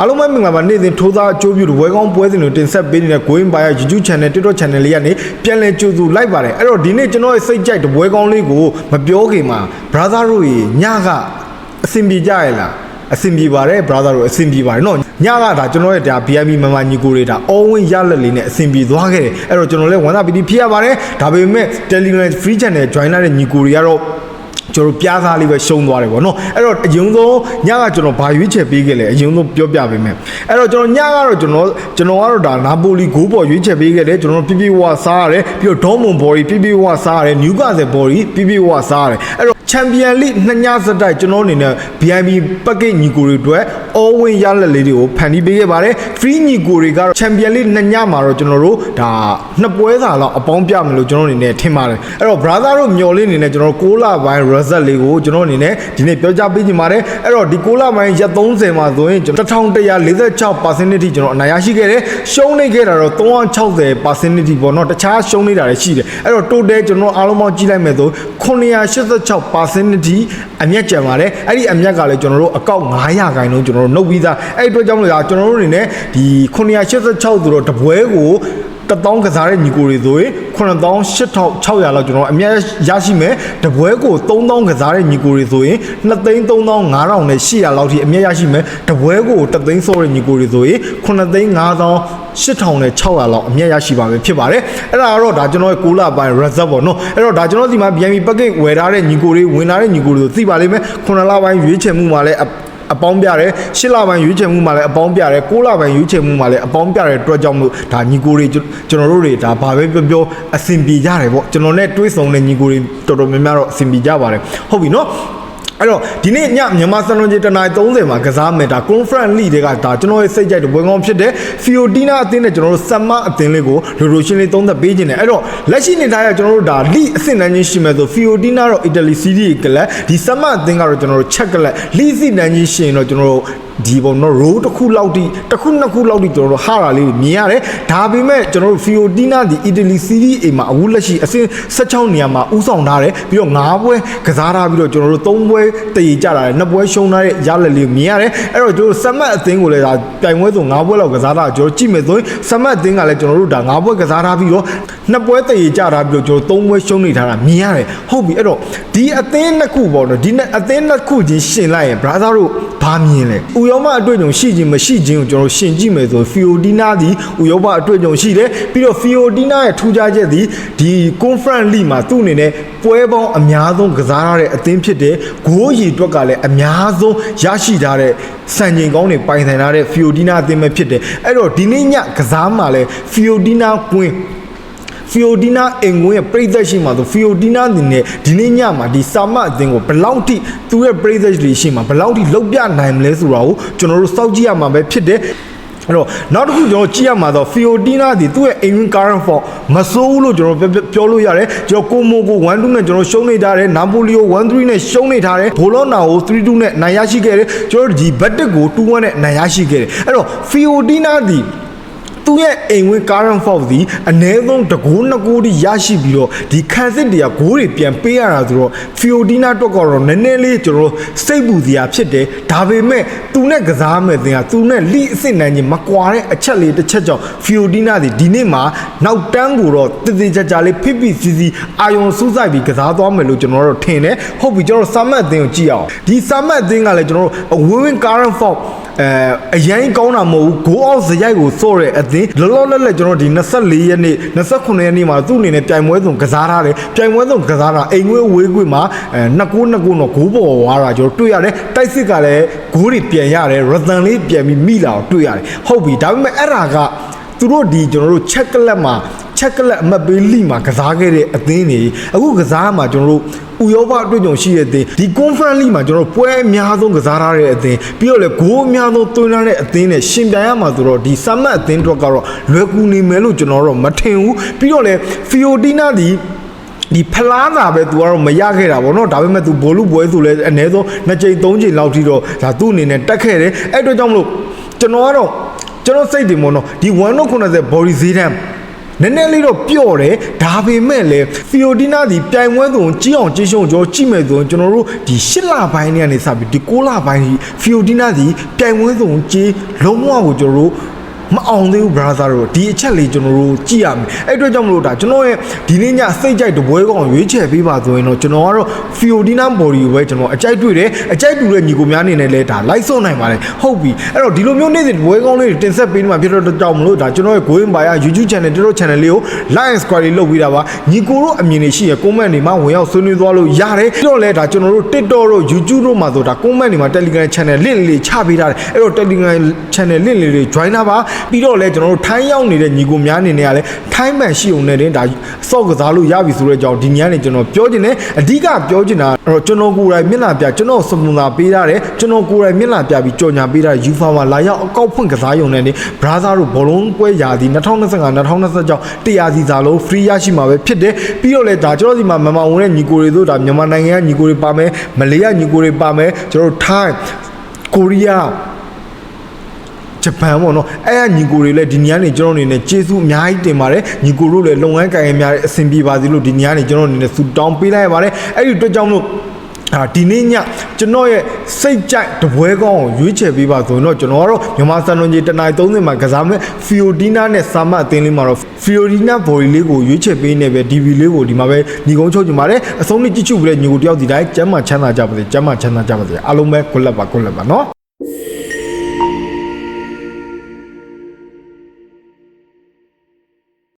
အားလုံးပဲမင်္ဂလာပါနေ့စဉ်ထိုးသားအကျိုးပြုဝဲကောင်းပွဲစဉ်တွေတင်ဆက်ပေးနေတဲ့ Going by YouTube Channel TikTok Channel လေးကနေပြန်လည်ကြိုဆိုလိုက်ပါတယ်အဲ့တော့ဒီနေ့ကျွန်တော်ရဲ့စိတ်ကြိုက်တဲ့ဝဲကောင်းလေးကိုမပြောခင်မှာ brother တို့ရေညကအဆင်ပြေကြရဲ့လားအဆင်ပြေပါတယ် brother တို့အဆင်ပြေပါတယ်နော်ညကဒါကျွန်တော်ရဲ့ဒါ BMI မမညီကိုတွေဒါ all win ရလက်လေးနဲ့အဆင်ပြေသွားခဲ့တယ်အဲ့တော့ကျွန်တော်လည်းဝန်သားပီတီဖြစ်ရပါတယ်ဒါပေမဲ့ Telegram free channel join လာတဲ့ညီကိုတွေကတော့ ကျွန်တော်ပြားသားလေးပဲရှုံးသွားတယ်ဗောနော်အဲ့တော့အရင်ဆုံးညကကျွန်တော်ဘာရွေးချယ်ပေးခဲ့လဲအရင်ဆုံးပြောပြပေးမယ်အဲ့တော့ကျွန်တော်ညကတော့ကျွန်တော်ကျွန်တော်ကတော့ဒါနာပိုလီဂိုးပေါ်ရွေးချယ်ပေးခဲ့တယ်ကျွန်တော်ပြပြဝါစားရတယ်ပြီးတော့ဒေါမွန်ဘော်ရီပြပြဝါစားရတယ်နျူကာဆယ်ဘော်ရီပြပြဝါစားရတယ်အဲ့တော့ ချန်ပီယံလိနှစ်ညစတိုက်ကျွန်တော်အနေနဲ့ VIP package ညီကိုတွေအတွက် all win ရလက်လေးတွေကိုဖန်တီးပေးခဲ့ပါတယ် free ညီကိုတွေကတော့ချန်ပီယံလိနှစ်ညမှာတော့ကျွန်တော်တို့ဒါနှစ်ပွဲစာလောက်အပေါင်းပြမယ်လို့ကျွန်တော်အနေနဲ့ထင်ပါတယ်အဲ့တော့ brother တို့မျော်လင့်နေနဲ့ကျွန်တော်6လပိုင်း result လေးကိုကျွန်တော်အနေနဲ့ဒီနေ့ပြောကြားပေးချင်ပါတယ်အဲ့တော့ဒီ6လပိုင်းရက်30မှာဆိုရင်ကျွန်တော်1146%အထိကျွန်တော်အနိုင်ရရှိခဲ့တယ်ရှုံးနေခဲ့တာတော့360%အထိပေါ့နော်တခြားရှုံးနေတာတွေရှိတယ်အဲ့တော့ total ကျွန်တော်အားလုံးပေါင်းကြည့်လိုက်မယ်ဆို986%အထိအမျက်ကျန်ပါတယ်အဲ့ဒီအမျက်ကလည်းကျွန်တော်တို့အကောက်900ခိုင်နှုန်းကျွန်တော်တို့နှုတ်ပြီးသားအဲ့ဒီအတွက်ကြောင့်မလို့ဒါကျွန်တော်တို့အနေနဲ့ဒီ986ဆိုတော့တပွဲကို တပေါင်းကစားတဲ့ညီကိုတွေဆိုရင်9800လောက်ကျွန်တော်အမြတ်ရရှိမယ်တပွဲကို3000ကစားတဲ့ညီကိုတွေဆိုရင်23500နဲ့800လောက်ထိအမြတ်ရရှိမယ်တပွဲကိုတသိန်းစောတဲ့ညီကိုတွေဆိုရင်95000 8000နဲ့600လောက်အမြတ်ရရှိပါမယ်ဖြစ်ပါတယ်အဲ့ဒါကတော့ဒါကျွန်တော်ရဲ့6လပိုင်း reserve ပေါ့နော်အဲ့တော့ဒါကျွန်တော်ဒီမှာ BMI package ဝယ်ထားတဲ့ညီကိုတွေဝင်လာတဲ့ညီကိုတွေဆိုသိပါလိမ့်မယ်9လပိုင်းရွေးချယ်မှုမှာလည်း အပေါင်းပြတယ်ရှစ်လပိုင်းရွေးချယ်မှုမှာလည်းအပေါင်းပြတယ်ကိုးလပိုင်းရွေးချယ်မှုမှာလည်းအပေါင်းပြတဲ့အတွက်ကြောင့်မလို့ဒါညီကိုတွေကျွန်တော်တို့တွေဒါဘာပဲပြောပြောအဆင်ပြေကြတယ်ပေါ့ကျွန်တော်နဲ့တွေးဆုံတဲ့ညီကိုတွေတော်တော်များများတော့အဆင်ပြေကြပါတယ်ဟုတ်ပြီနော် အဲ့တော့ဒီနေ့ညမြန်မာစံတော်ကြီးတနား30မှာကစားမယ်ဒါ conference league တွေကဒါကျွန်တော်ရဲ့စိတ်ကြိုက်တဲ့ပွဲကောင်းဖြစ်တဲ့ Fiorentina အသင်းနဲ့ကျွန်တော်တို့ Samma အသင်းလေးကိုလိုလိုရှင်းလေးသုံးသက်ပေးခြင်းတယ်အဲ့တော့လက်ရှိနေသားရကျွန်တော်တို့ဒါ league အဆင့်တန်းချင်းရှိမယ်ဆို Fiorentina တော့ Italy Serie A ကလပ်ဒီ Samma အသင်းကတော့ကျွန်တော်တို့ Czech ကလပ် league အဆင့်တန်းချင်းရှိရင်တော့ကျွန်တော်တို့ ဒီပေါ့နော် row တစ်ခုလောက်တိတစ်ခုနှစ်ခုလောက်တိကျွန်တော်တို့ဟာတာလေးမြင်ရတယ်ဒါပေမဲ့ကျွန်တော်တို့ Fiorentina ဒီ Italy Serie A မှာအခုလက်ရှိအဆင့်16နေရာမှာဥဆောင်ထားတယ်ပြီးတော့9ပွဲကစားထားပြီးတော့ကျွန်တော်တို့3ပွဲတည်ကြတာတယ်2ပွဲရှုံးထားတဲ့ရလက်လေးမြင်ရတယ်အဲ့တော့ကျွန်တော်တို့စမတ်အသင်းကိုလည်းဒါပြိုင်ပွဲဆို9ပွဲလောက်ကစားတာကျွန်တော်ကြည့်မယ်ဆိုရင်စမတ်အသင်းကလည်းကျွန်တော်တို့ဒါ9ပွဲကစားထားပြီးတော့2ပွဲတည်ကြတာပြီးတော့ကျွန်တော်3ပွဲရှုံးနေထားတာမြင်ရတယ်ဟုတ်ပြီအဲ့တော့ဒီအသင်းနှစ်ခုပေါ့နော်ဒီအသင်းနှစ်ခုချင်းရှင်လိုက်ရင် brother တို့ ဘာမြင်လဲဥရောပအတွေ့အကြုံရှိခြင်းမရှိခြင်းကိုကျွန်တော်ရှင်ကြည့်မယ်ဆိုဖီယိုဒီနာဒီဥရောပအတွေ့အကြုံရှိတယ်ပြီးတော့ဖီယိုဒီနာရဲ့ထူးခြားချက်ဒီဒီ conference league မှာသူ့အနေနဲ့ပွဲပေါင်းအများဆုံးကစားရတဲ့အသင်းဖြစ်တယ်ဂိုးရည်အတွက်ကလည်းအများဆုံးရရှိထားတဲ့စံချိန်ကောင်းတွေပိုင်ဆိုင်ထားတဲ့ဖီယိုဒီနာအသင်းပဲဖြစ်တယ်အဲ့တော့ဒီနေ့ညကစားမှာလဲဖီယိုဒီနာကွင်း ဖီယိုဒီနာအင်ငွေရဲ့ပြည်သက်ရှိမှာဆိုဖီယိုဒီနာအနေနဲ့ဒီနေ့ညမှာဒီစာမအသင်းကိုဘယ်လောက်ထိသူ့ရဲ့ပြည်သက်တွေရှိမှာဘယ်လောက်ထိလောက်ပြနိုင်မလဲဆိုတာကိုကျွန်တော်တို့စောင့်ကြည့်ရမှာပဲဖြစ်တယ်အဲ့တော့နောက်တစ်ခုကျွန်တော်ကြည့်ရမှာတော့ Fiorentina ဒီသူ့ရဲ့ in current form မဆိုးဘူးလို့ကျွန်တော်ပြောလို့ရတယ်ကျွန်တော်ကိုမိုကို1-2နဲ့ကျွန်တော်ရှုံးနေထားတယ်နာပိုလီကို1-3နဲ့ရှုံးနေထားတယ်ဘိုလောနာကို3-2နဲ့နိုင်ရရှိခဲ့တယ်ကျွန်တော်ဒီဘက်တစ်ကို2-1နဲ့နိုင်ရရှိခဲ့တယ်အဲ့တော့ Fiorentina ဒီ သူ့ရဲ့အိမ်ဝင် current fault ဒီအနည်းဆုံးတကိုးနှစ်ကိုးတိရရှိပြီးတော့ဒီခန်းစစ်တွေကဂိုးတွေပြန်ပေးရတာဆိုတော့ Fiorentina အတွက်ကတော့နည်းနည်းလေးကျွန်တော်စိတ်ပူစရာဖြစ်တယ်ဒါပေမဲ့သူနဲ့ကစားမဲ့တင်ကသူနဲ့လိအစ်စ်နိုင်ခြင်းမကွာတဲ့အချက်လေးတစ်ချက်ကြောင့် Fiorentina ဒီဒီနေ့မှာနောက်တန်းကိုတော့တည်တည်ကြကြလေးဖိဖိစီစီအာယုံစူးစိုက်ပြီးကစားသွားမယ်လို့ကျွန်တော်တို့ထင်တယ်ဟုတ်ပြီကျွန်တော်စာမတ်အသင်းကိုကြည့်အောင်ဒီစာမတ်အသင်းကလည်းကျွန်တော်တို့ win current fault အဲအရင်ကောင်းတာမဟုတ်ဘူး go out ဇရိုက်ကိုစော့တဲ့အသင်းလောလောလတ်လတ်ကျွန်တော်ဒီ24ရက်နေ့29ရက်နေ့မှာသူ့အနေနဲ့ပြိုင်ပွဲစုံကစားထားတယ်ပြိုင်ပွဲစုံကစားတာအိမ်ငွေဝေးကွေ့မှာအဲနှစ်ကိုးနှစ်ကိုးတော့ဂိုးပေါ်ဝါတာကျွန်တော်တွေ့ရတယ်တိုက်စစ်ကလည်းဂိုးတွေပြန်ရတယ်ရတန်လေးပြန်ပြီးမိလာအောင်တွေ့ရတယ်ဟုတ်ပြီဒါပေမဲ့အဲ့ဒါက သူတို့ဒီကျွန်တော်တို့ချက်ကလက်မှာချက်ကလက်အမတ်ပေးလိမှာကစားခဲ့တဲ့အသင်းတွေအခုကစားမှာကျွန်တော်တို့ဥရောပအတွေ့အကြုံရှိတဲ့အသင်းဒီ conference league မှာကျွန်တော်တို့ပွဲအများဆုံးကစားထားတဲ့အသင်းပြီးတော့လေဂိုးအများဆုံးသွင်းထားတဲ့အသင်းနဲ့ရှင်ပြိုင်ရမှာဆိုတော့ဒီဆမ်မတ်အသင်းတွေကတော့လွယ်ကူနေမယ်လို့ကျွန်တော်တော့မထင်ဘူးပြီးတော့လေ Fiorentina ဒီဒီဖလားတာပဲ तू ကတော့မရခဲ့တာဗောနော်ဒါပေမဲ့ तू ဘောလုံးပွဲဆိုလဲအနည်းဆုံး2ချိန်3ချိန်လောက်ထိတော့ဒါသူ့အနေနဲ့တက်ခဲ့တယ်အဲ့အတွက်ကြောင့်မလို့ကျွန်တော်ကတော့ ကျွန်တော်စိတ်တင်ဗောနော်ဒီ190 body ဈေးတန်းနည်းနည်းလေးတော့ပျော့တယ်ဒါပေမဲ့လည်းဖီယိုတီနာဒီပြိုင်ပွဲသွန်ကြီးအောင်ကြီးရှုံကျွန်တော်ကြည့်မယ်ဆိုရင်ကျွန်တော်တို့ဒီ၈လပိုင်းနဲ့ကနေစပြီးဒီ၉လပိုင်းကြီးဖီယိုတီနာဒီပြိုင်ပွဲသွန်ကြီးလုံးဝကိုကျွန်တော်တို့ မအောင်သေးဘူး brother တို့ဒီအချက်လေးကျွန်တော်တို့ကြည့်ရမယ်အဲ့အတွက်ကြောင့်မလို့ဒါကျွန်တော်ရဲ့ဒီနေ့ညစိတ်ကြိုက်တပွဲကောင်ရွေးချယ်ပေးပါဆိုရင်တော့ကျွန်တော်ကတော့ Fiorina Body ကိုပဲကျွန်တော်အကြိုက်တွေ့တယ်အကြိုက်တူတဲ့ညီကိုများအနေနဲ့လဲဒါ like ဆော့နိုင်ပါတယ်ဟုတ်ပြီအဲ့တော့ဒီလိုမျိုးနေ့စဉ်တပွဲကောင်လေးတွေတင်ဆက်ပေးနေမှာဖြစ်တော့ကြောင့်မလို့ဒါကျွန်တော်ရဲ့ Going by YouTube channel တို့ channel လေးကို like and subscribe လုပ်ပေးတာပါညီကိုတို့အမြင်တွေရှိရ comment တွေမှာဝင်ရောက်ဆွေးနွေးသွားလို့ရတယ်ပြီးတော့လဲဒါကျွန်တော်တို့ TikTok တို့ YouTube တို့မှာဆိုဒါ comment တွေမှာ Telegram channel link လေးချပေးထားတယ်အဲ့တော့ Telegram channel link လေးတွေ join တာပါပြီးတော့လဲကျွန်တော်တို့ထိုင်းရောက်နေတဲ့ညီကိုများအနေနဲ့ကလည်းထိုင်းမှန်ရှိုံနဲ့တင်ဒါစော့ကစားလို့ရပြီဆိုတဲ့အကြောင်းဒီညနေကျွန်တော်ပြောချင်တယ်အဓိကပြောချင်တာအဲ့တော့ကျွန်တော်ကိုယ်တိုင်မျက်နှာပြကျွန်တော်စမွန်သာပေးထားတယ်ကျွန်တော်ကိုယ်တိုင်မျက်နှာပြပြီးကြော်ညာပေးထားယူဖာမှာလာရောက်အကောက်ဖွင့်ကစားရုံနဲ့နေ brother တို့ဘောလုံးပွဲရာသီ2025 2026တရားစီစာလုံး free ရရှိမှာပဲဖြစ်တယ်ပြီးတော့လဲဒါကျွန်တော်ဒီမှာမမဝင်တဲ့ညီကိုတွေတို့ဒါမြန်မာနိုင်ငံကညီကိုတွေပါမယ်မလေးကညီကိုတွေပါမယ်ကျွန်တော်တို့ထိုင်းကိုရီးယား ဂျပန်ပေါ့နော်အဲ့အညီကိုတွေလည်းဒီညနေကျွန်တော်အနေနဲ့ကျေးဇူးအများကြီးတင်ပါတယ်ညီကိုတို့လည်းလုပ်ငန်းကိုင်ရများတဲ့အဆင်ပြေပါစေလို့ဒီညနေကျွန်တော်အနေနဲ့ဆုတောင်းပေးလိုက်ရပါတယ်အဲ့ဒီအတွက်ကြောင့်မို့အာဒီနေ့ညကျွန်တော်ရဲ့စိတ်ကြိုက်တပွဲကောင်းကိုရွေးချယ်ပေးပါဆိုရင်တော့ကျွန်တော်ကတော့မြန်မာစံတော်ကြီးတနင်္လာ30မှာကစားမဲ့ဖီယိုဒီနာနဲ့ဆာမတ်အသင်းလေးမှာတော့ဖီယိုဒီနာဘော်ဒီလေးကိုရွေးချယ်ပေးနေပဲ DV လေးကိုဒီမှာပဲညီကုန်းချုပ်ချင်ပါတယ်အဆုံးနေ့ကြည့်ချူပြီးတဲ့ညီကိုတယောက်ဒီတိုင်းကျမ်းမာချမ်းသာကြပါစေကျမ်းမာချမ်းသာကြပါစေအားလုံးပဲကိုလက်ပါကိုလက်ပါနော်